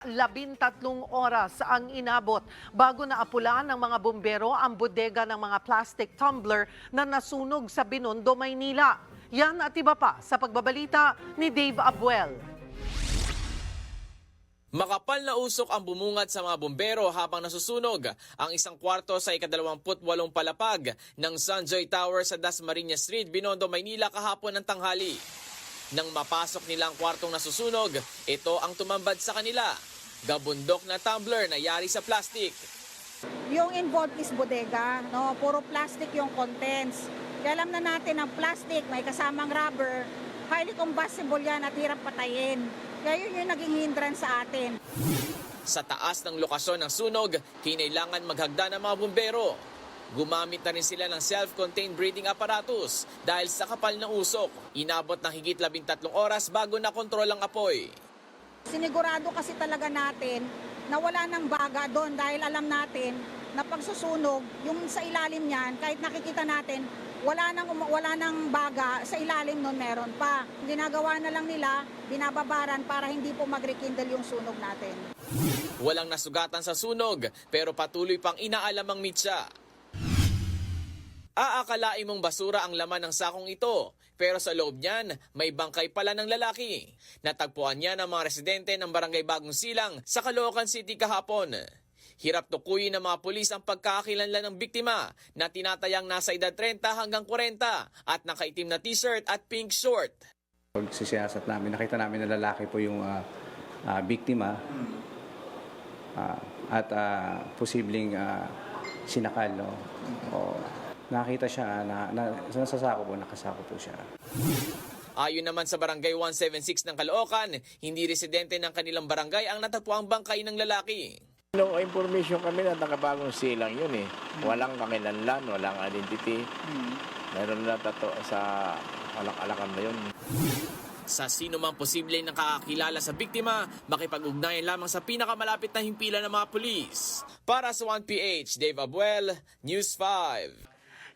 Labintatlong oras ang inabot bago naapula ng mga bumbero ang bodega ng mga plastic tumbler na nasunog sa Binondo, Maynila. Yan at iba pa sa pagbabalita ni Dave Abuel. Makapal na usok ang bumungad sa mga bumbero habang nasusunog ang isang kwarto sa ikadalawamput walong palapag ng Sunjoy Tower sa Dasmariñas Street, Binondo, Maynila kahapon ng tanghali. Nang mapasok nila ang kwartong nasusunog, ito ang tumambad sa kanila. Gabundok na tumbler na yari sa plastic. Yung involved is bodega, no? Puro plastic yung contents. Kaya alam na natin ang plastic, may kasamang rubber, highly combustible yan at hirap patayin. Kaya yun yung naging hindrance sa atin. Sa taas ng lokasyon ng sunog, kinailangan maghagda ng mga bumbero. Gumamit na rin sila ng self-contained breathing apparatus dahil sa kapal ng usok. Inabot ng higit 13 oras bago nakontrol ang apoy. Sinigurado kasi talaga natin na wala ng baga doon dahil alam natin na pag susunog, yung sa ilalim niyan, kahit nakikita natin, wala nang, wala nang baga, sa ilalim nun meron pa. Ginagawa na lang nila, binababaran para hindi po mag-rekindle yung sunog natin. Walang nasugatan sa sunog pero patuloy pang inaalam ang mitsa. Aakalain mong basura ang laman ng sakong ito pero sa loob niyan may bangkay pala ng lalaki. Natagpuan niya ng mga residente ng barangay Bagong Silang sa Caloocan City kahapon. Hirap tukuyin ng mga pulis ang pagkakakilanlan ng biktima na tinatayang nasa edad 30 hanggang 40 at nakaitim na t-shirt at pink short. Pag sisiyasat namin, nakita namin na lalaki po yung ah, ah, biktima Ah, at ah, posibleng ah, sinakal. No? O, nakita siya, ah, na, na, sa sako po, nakasako po siya. Ayon naman sa barangay 176 ng Caloocan, hindi residente ng kanilang barangay ang natagpuang bangkay ng lalaki. No information kami na nakabagong silang yun eh. Walang kakilanlan, walang identity. Meron na tato sa alak-alakan na yun. Sa sino mang posibleng nakakakilala sa biktima, makipag-ugnayan lamang sa pinakamalapit na himpilan ng mga pulis. Para sa 1PH, Dave Abuel, News 5.